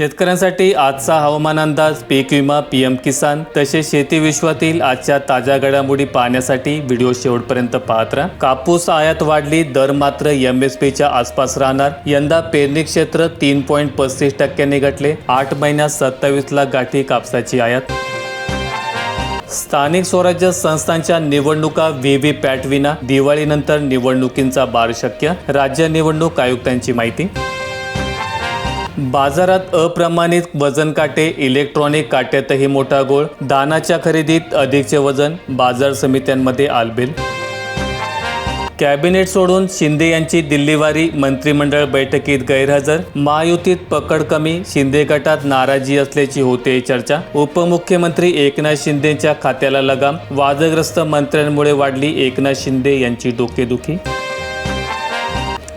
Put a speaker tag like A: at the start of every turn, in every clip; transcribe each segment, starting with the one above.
A: शेतकऱ्यांसाठी आजचा हवामान अंदाज पीक विमा पी एम किसान तसेच शेती विश्वातील आजच्या ताज्या घडामोडी पाहण्यासाठी व्हिडिओ शेवटपर्यंत पाहत राहा. कापूस आयात वाढली दर मात्र एम एस पीच्या आसपास राहणार. यंदा पेरणी क्षेत्र तीन पॉईंट पस्तीस टक्क्यांनी घटले. आठ महिन्यात सत्तावीस लाख गाठी कापसाची आयात. स्थानिक स्वराज्य संस्थांच्या निवडणुका व्ही व्ही पॅट विना. दिवाळीनंतर निवडणुकींचा बार शक्य. राज्य निवडणूक आयुक्तांची माहिती. बाजारात अप्रमाणित वजन काटे इलेक्ट्रॉनिक काट्यातही मोठा गोळ दानाच्या खरेदीत अधिकचे वजन बाजार समित्यांमध्ये आलबेल. कॅबिनेट सोडून शिंदे यांची दिल्लीवारी मंत्रिमंडळ बैठकीत गैरहजर. महायुतीत पकड कमी शिंदे गटात नाराजी असल्याची होते चर्चा. उपमुख्यमंत्री एकनाथ शिंदेच्या खात्याला लगाम. वादग्रस्त मंत्र्यांमुळे वाढली एकनाथ शिंदे यांची डोकेदुखी.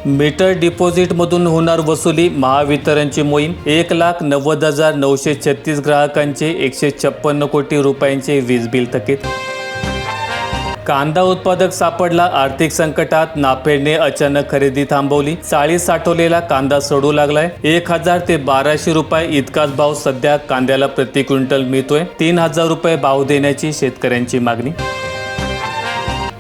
A: मीटर डिपॉझिटमधून होणार वसुली महावितरणची मोहीम. एक लाख नव्वद हजार नऊशे छत्तीस ग्राहकांचे एकशे छप्पन्न कोटी रुपयांचे वीज बिल थकीत. कांदा उत्पादक सापडला आर्थिक संकटात नाफेडने अचानक खरेदी थांबवली. चाळीस साठवलेला कांदा सोडू लागलाय. एक हजार ते बाराशे रुपये इतकाच भाव सध्या कांद्याला प्रति क्विंटल मिळतोय. तीन हजार रुपये भाव देण्याची शेतकऱ्यांची मागणी.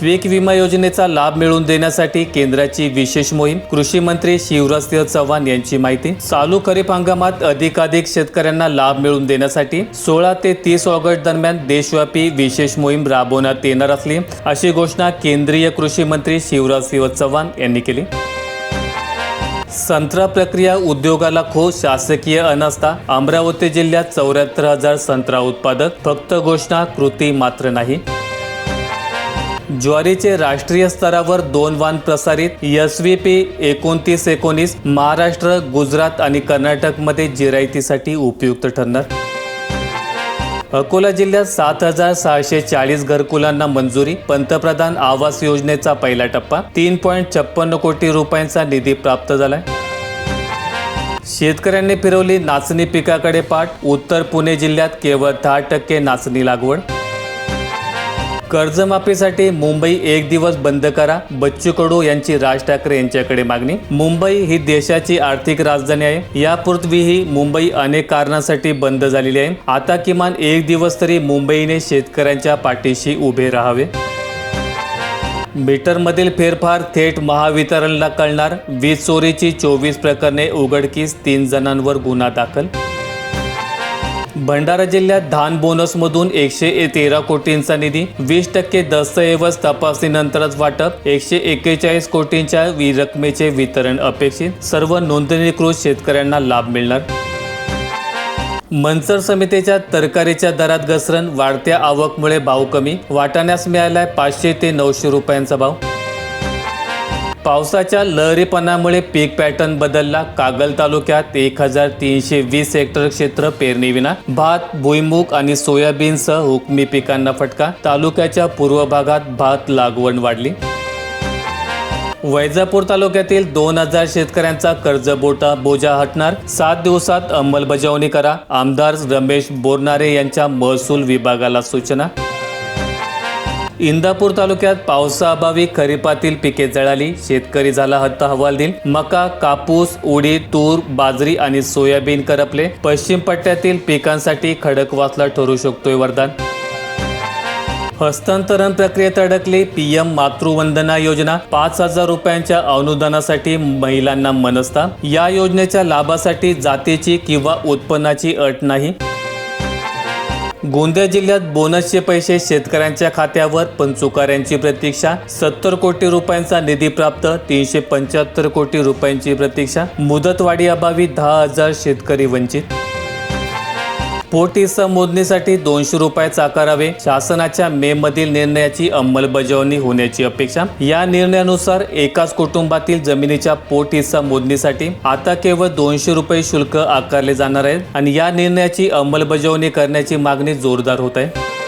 A: पीक विमा योजनेचा लाभ मिळवून देण्यासाठी केंद्राची विशेष मोहीम. कृषी मंत्री शिवराजसिंह चव्हाण यांची माहिती. चालू खरीप हंगामात अधिकाधिक शेतकऱ्यांना लाभ मिळवून देण्यासाठी सोळा ते तीस ऑगस्ट दरम्यान देशव्यापी विशेष मोहीम राबवण्यात येणार असली अशी घोषणा केंद्रीय कृषी मंत्री शिवराजसिंह चव्हाण यांनी केली. संत्रा प्रक्रिया उद्योगाला खो शासकीय अनास्था. अमरावती जिल्ह्यात चौऱ्याहत्तर हजार संत्रा उत्पादक. फक्त घोषणा कृती मात्र नाही. ज्वारीचे राष्ट्रीय स्तरावर दोन वाण प्रसारित एस व्ही पी एकोणतीस एकोणीस महाराष्ट्र गुजरात आणि कर्नाटकमध्ये जिरायतीसाठी उपयुक्त ठरणार. अकोला जिल्ह्यात सात हजार सहाशे चाळीस घरकुलांना मंजुरी पंतप्रधान आवास योजनेचा पहिला टप्पा तीन पॉईंट छप्पन्न कोटी रुपयांचा निधी प्राप्त झालाय. शेतकऱ्यांनी फिरवली नाचणी पिकाकडे पाठ उत्तर पुणे जिल्ह्यात केवळ दहा टक्के नाचणी लागवड. कर्जमाफीसाठी मुंबई एक दिवस बंद करा. बच्चू कडू यांची राज ठाकरे यांच्याकडे मागणी. मुंबई ही देशाची आर्थिक राजधानी आहे. यापूर्वीही मुंबई अनेक कारणासाठी बंद झालेली आहे. आता किमान एक दिवस तरी मुंबईने शेतकऱ्यांच्या पाठीशी उभे राहावे. मीटरमधील फेरफार थेट महावितरणला कळणार. वीज चोरीची चोवीस प्रकरणे उघडकीस तीन जणांवर गुन्हा दाखल. भंडारा जिल्ह्यात धान बोनसमधून एकशे तेरा कोटींचा निधी वीस टक्के दस्तऐवज तपासणीनंतरच वाटप एकशे एक्केचाळीस कोटींच्या वि रकमेचे वितरण अपेक्षित सर्व नोंदणीकृत शेतकऱ्यांना लाभ मिळणार. मनसर समितीच्या तरकारीच्या दरात घसरण वाढत्या आवकमुळे भाव कमी वाटाण्यास मिळालाय पाचशे ते नऊशे रुपयांचा भाव. पावसाच्या लहरीपणामुळे पीक पॅटर्न बदलला. कागल तालुक्यात एक हजार तीनशे वीस हेक्टर क्षेत्र पेरणीविना. भात भुईमुग आणि सोयाबीनसह हुकमी पिकांना फटका. तालुक्याच्या पूर्व भागात भात लागवड वाढली. वैजापूर तालुक्यातील दोन हजार शेतकऱ्यांचा कर्ज बोटा बोजा हटणार. सात दिवसात अंमलबजावणी करा. आमदार रमेश बोरनारे यांच्या महसूल विभागाला सूचना. इंदापूर तालुक्यात पावसाअभावी खरीपातील पिके जळाली. शेतकरी झाला हत्ता हवालदिल मका कापूस उडीद तूर बाजरी आणि सोयाबीन करपले. पश्चिम पट्ट्यातील पिकांसाठी खडकवासला ठरू शकतोय वरदान. हस्तांतरण प्रक्रियेत अडकली पीएम मातृवंदना योजना. पाच हजार रुपयांच्या अनुदानासाठी महिलांना मनस्ता या योजनेच्या लाभासाठी जातीची किंवा उत्पन्नाची अट नाही. गोंदिया जिल्ह्यात बोनसचे पैसे शेतकऱ्यांच्या खात्यावर पण चुकाऱ्यांची प्रतीक्षा सत्तर कोटी रुपयांचा निधी प्राप्त तीनशे पंच्याहत्तर कोटी रुपयांची प्रतीक्षा मुदतवाढी अभावी दहा हजार शेतकरी वंचित पोट मोजणीसाठी दोनशे रुपयाच आकारावे शासनाच्या मे मधील निर्णयाची अंमलबजावणी होण्याची अपेक्षा. या निर्णयानुसार एकाच कुटुंबातील जमिनीच्या पोट हिस्सा मोजणीसाठी आता केवळ दोनशे रुपये शुल्क आकारले जाणार आहेत आणि या निर्णयाची अंमलबजावणी करण्याची मागणी जोरदार होत आहे.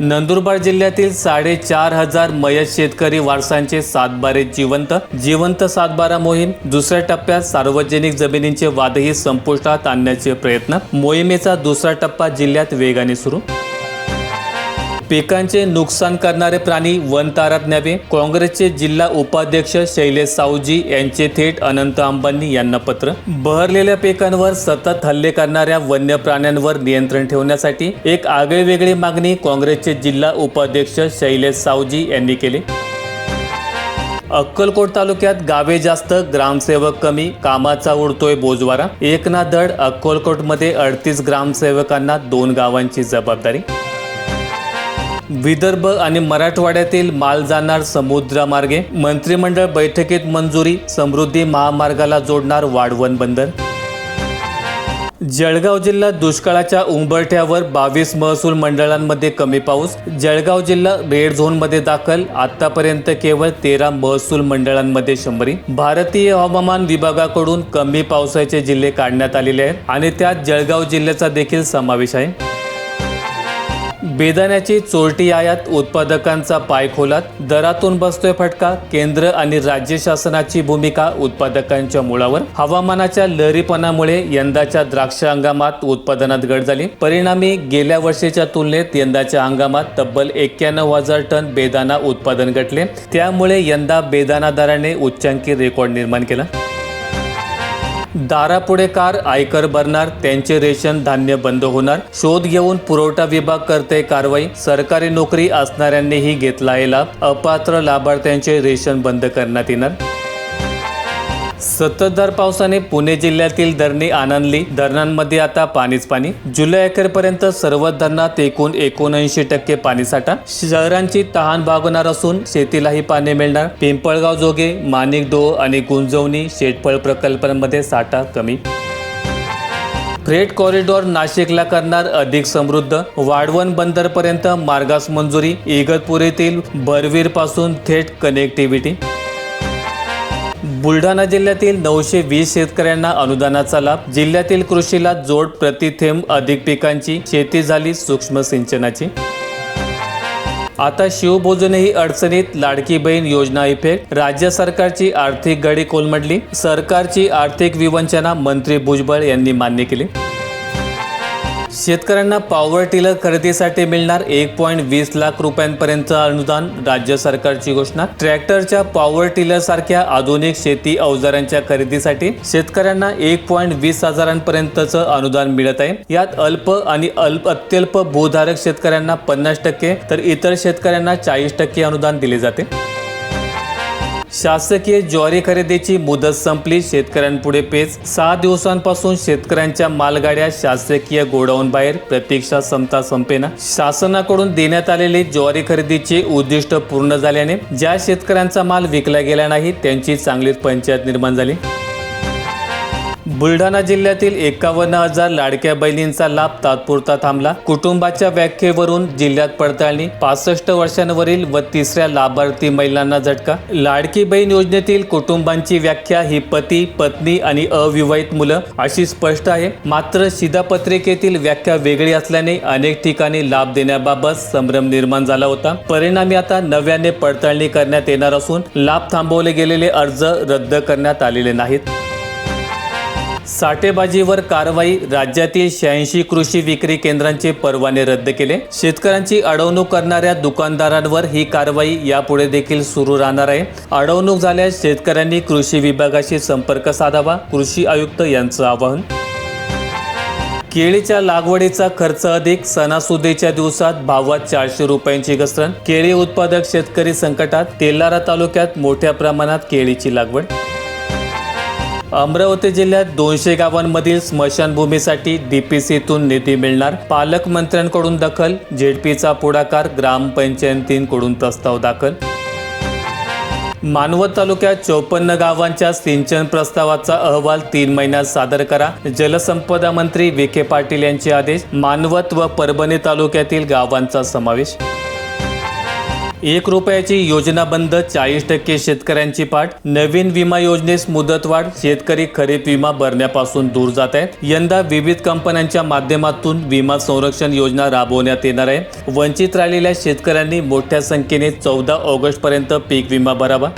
A: नंदुरबार जिल्ह्यातील साडेचार हजार मयत शेतकरी वारसांचे सातबारे जिवंत. जिवंत सातबारा मोहीम दुसऱ्या टप्प्यात सार्वजनिक जमिनींचे वादही संपुष्टात आणण्याचे प्रयत्न. मोहिमेचा दुसरा टप्पा जिल्ह्यात वेगाने सुरू. पिकांचे नुकसान करणारे प्राणी वन तारात न्यावे. काँग्रेसचे जिल्हा उपाध्यक्ष शैलेश सावजी यांचे थेट अनंत अंबानी यांना पत्र. बहरलेल्या पिकांवर सतत हल्ले करणाऱ्या वन्य प्राण्यांवर नियंत्रण ठेवण्यासाठी एक आगळीवेगळी मागणी काँग्रेसचे जिल्हा उपाध्यक्ष शैलेश सावजी यांनी केली. अक्कलकोट तालुक्यात गावे जास्त ग्रामसेवक कमी कामाचा उडतोय बोजवारा. एकनाथ धड अक्कलकोटमध्ये अडतीस ग्रामसेवकांना दोन गावांची जबाबदारी. विदर्भ आणि मराठवाड्यातील माल जाणार समुद्रामार्गे. मंत्रिमंडळ बैठकीत मंजुरी समृद्धी महामार्गाला जोडणार वाढवण बंदर. जळगाव जिल्हा दुष्काळाच्या उंबरठ्यावर बावीस महसूल मंडळांमध्ये कमी पाऊस. जळगाव जिल्हा रेड झोनमध्ये दाखल आतापर्यंत केवळ तेरा महसूल मंडळांमध्ये शंभरी. भारतीय हवामान विभागाकडून कमी पावसाचे जिल्हे काढण्यात आलेले आहेत आणि त्यात जळगाव जिल्ह्याचा देखील समावेश आहे. बेदाण्याची चोरटी आयात उत्पादकांचा पायखोलात दरातून बसतोय फटका केंद्र आणि राज्य शासनाची भूमिका उत्पादकांच्या मुळावर. हवामानाच्या लहरीपणामुळे यंदाच्या द्राक्ष हंगामात उत्पादनात घट झाली. परिणामी गेल्या वर्षीच्या तुलनेत यंदाच्या हंगामात तब्बल एक्क्याण्णव हजार टन बेदाना उत्पादन घटले. त्यामुळे यंदा बेदानादाराने उच्चांकी रेकॉर्ड निर्माण केला. दारापुढे कार आयकर भरणार त्यांचे रेशन धान्य बंद होणार. शोध घेऊन पुरवठा विभाग करते कारवाई. सरकारी नोकरी असणाऱ्यांनीही घेतला आहे लाभ अपात्र लाभार्थ्यांचे रेशन बंद करण्यात येणार. सततधार पावसाने पुणे जिल्ह्यातील धरणे आनंदली. धरणांमध्ये आता पाणीच पाणी. जुलै अखेरपर्यंत सर्व धरणात एकूण एकोणऐंशी टक्के पाणीसाठा शहरांची तहान भागवणार असून शेतीलाही पाणी मिळणार. पिंपळगाव जोगे माणिकडो आणि गुंजवणी शेतफळ प्रकल्पांमध्ये साठा कमी. फ्रेट कॉरिडॉर नाशिकला करणार अधिक समृद्ध. वाढवण बंदरपर्यंत मार्गास मंजुरी. इगतपुरीतील बरवीरपासून थेट कनेक्टिव्हिटी बुलढाणा जिल्ह्यातील नऊशे वीस शेतकऱ्यांना अनुदानाचा लाभ जिल्ह्यातील कृषीला जोड प्रति थेंब अधिक पिकांची शेती झाली सूक्ष्म सिंचनाची. आता शिवभोजनही अडचणीत लाडकी बहीण योजना इफेक्ट राज्य सरकारची आर्थिक गडी कोलमडली सरकारची आर्थिक विवंचना मंत्री भुजबळ यांनी मान्य केली. शेतकऱ्यांना पॉवर टिलर खरेदीसाठी मिळणार एक पॉईंट वीस लाख रुपयांपर्यंत अनुदान राज्य सरकारची घोषणा. ट्रॅक्टरच्या पॉवर टिलर सारख्या आधुनिक शेती अवजारांच्या खरेदीसाठी शेतकऱ्यांना एक पॉईंट वीस हजारांपर्यंतचं अनुदान मिळत आहे. यात अल्प आणि अल्प अत्यल्प भूधारक शेतकऱ्यांना पन्नास टक्के तर इतर शेतकऱ्यांना चाळीस टक्के अनुदान दिले जाते. शासकीय ज्वारी खरेदीची मुदत संपली. शेतकऱ्यांपुढे पेच. सहा दिवसांपासून शेतकऱ्यांच्या मालगाड्या शासकीय गोडाऊन बाहेर. प्रतीक्षा समता संपेना. शासनाकडून देण्यात आलेली ज्वारी खरेदीचे उद्दिष्ट पूर्ण झाल्याने ज्या शेतकऱ्यांचा माल विकला गेला नाही त्यांची चांगलीच पंचायत निर्माण झाली. बुलढाणा जिल्ह्यातील एकावन्न हजार लाडक्या बहिणींचा लाभ तात्पुरता थांबला. कुटुंबाच्या व्याख्येवरून जिल्ह्यात पडताळणी पासष्ट वर्षांवरील व तिसऱ्या लाभार्थी महिलांना झटका. लाडकी बहीण योजनेतील कुटुंबांची व्याख्या ही पती पत्नी आणि अविवाहित मुलं अशी स्पष्ट आहे. मात्र शिधापत्रिकेतील व्याख्या वेगळी असल्याने अनेक ठिकाणी लाभ देण्याबाबत संभ्रम निर्माण झाला होता. परिणामी आता नव्याने पडताळणी करण्यात येणार असून लाभ थांबवले गेलेले अर्ज रद्द करण्यात आलेले नाहीत. साठेबाजीवर कारवाई राज्यातील शहाऐंशी कृषी विक्री केंद्रांचे परवाने रद्द केले. शेतकऱ्यांची अडवणूक करणाऱ्या दुकानदारांवर ही कारवाई यापुढे देखील सुरू राहणार आहे. अडवणूक झाल्यास शेतकऱ्यांनी कृषी विभागाशी संपर्क साधावा कृषी आयुक्त यांचं आवाहन. केळीच्या लागवडीचा खर्च अधिक सणासुदीच्या दिवसात भावात चारशे रुपयांची घसरण. केळी उत्पादक शेतकरी संकटात तेलारा तालुक्यात मोठ्या प्रमाणात केळीची लागवड. अमरावती जिल्ह्यात दोनशे गावांमधील स्मशानभूमीसाठी डीपीसीतून निधी मिळणार. पालकमंत्र्यांकडून दखल झेडपीचा पुढाकार ग्रामपंचायतींकडून प्रस्ताव दाखल. मानवत तालुक्यात चौपन्न गावांच्या सिंचन प्रस्तावाचा अहवाल तीन महिन्यात सादर करा. जलसंपदा मंत्री विखे पाटील यांचे आदेश मानवत व परभणी तालुक्यातील गावांचा समावेश. एक रुपयाची योजना बंद चाळीस टक्के शेतकऱ्यांची पाठ. नवीन विमा योजनेस मुदतवाढ शेतकरी खरीप विमा भरण्यापासून दूर जात आहेत. यंदा विविध कंपन्यांच्या माध्यमातून विमा संरक्षण योजना राबवण्यात येणार आहे. वंचित राहिलेल्या शेतकऱ्यांनी मोठ्या संख्येने चौदा ऑगस्ट पर्यंत पीक विमा भरावा.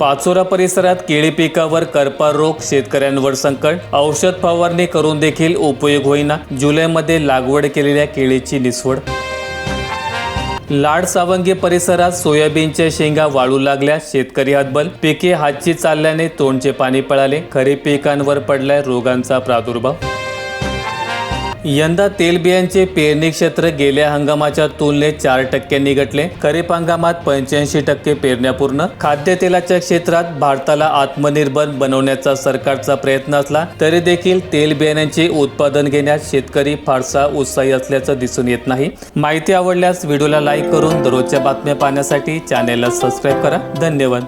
A: पाचोरा परिसरात केळी पिकावर करपा रोग शेतकऱ्यांवर संकट. औषध फवारणी करून देखील उपयोग होईना. जुलैमध्ये लागवड केलेल्या केळीची निसवड लाड सावंगी परिसरात सोयाबीनच्या शेंगा वाळू लागल्या. शेतकरी हतबल. पिके हातची चालल्याने तोंडचे पाणी पळाले. खरीप पिकांवर पडलाय रोगांचा प्रादुर्भाव. यंदा तेलबियांचे पेरणी क्षेत्र गेल्या हंगामाच्या तुलनेत चार टक्क्यांनी घटले खरीप हंगामात पंच्याऐंशी टक्के पेरण्या पूर्ण. खाद्यतेलाच्या क्षेत्रात भारताला आत्मनिर्भर बनवण्याचा सरकारचा प्रयत्न असला तरी देखील तेलबियाण्यांचे उत्पादन घेण्यास शेतकरी फारसा उत्साही असल्याचं दिसून येत नाही. माहिती आवडल्यास व्हिडिओला लाईक करून दररोजच्या बातम्या पाहण्यासाठी चॅनेलला सबस्क्राईब करा. धन्यवाद.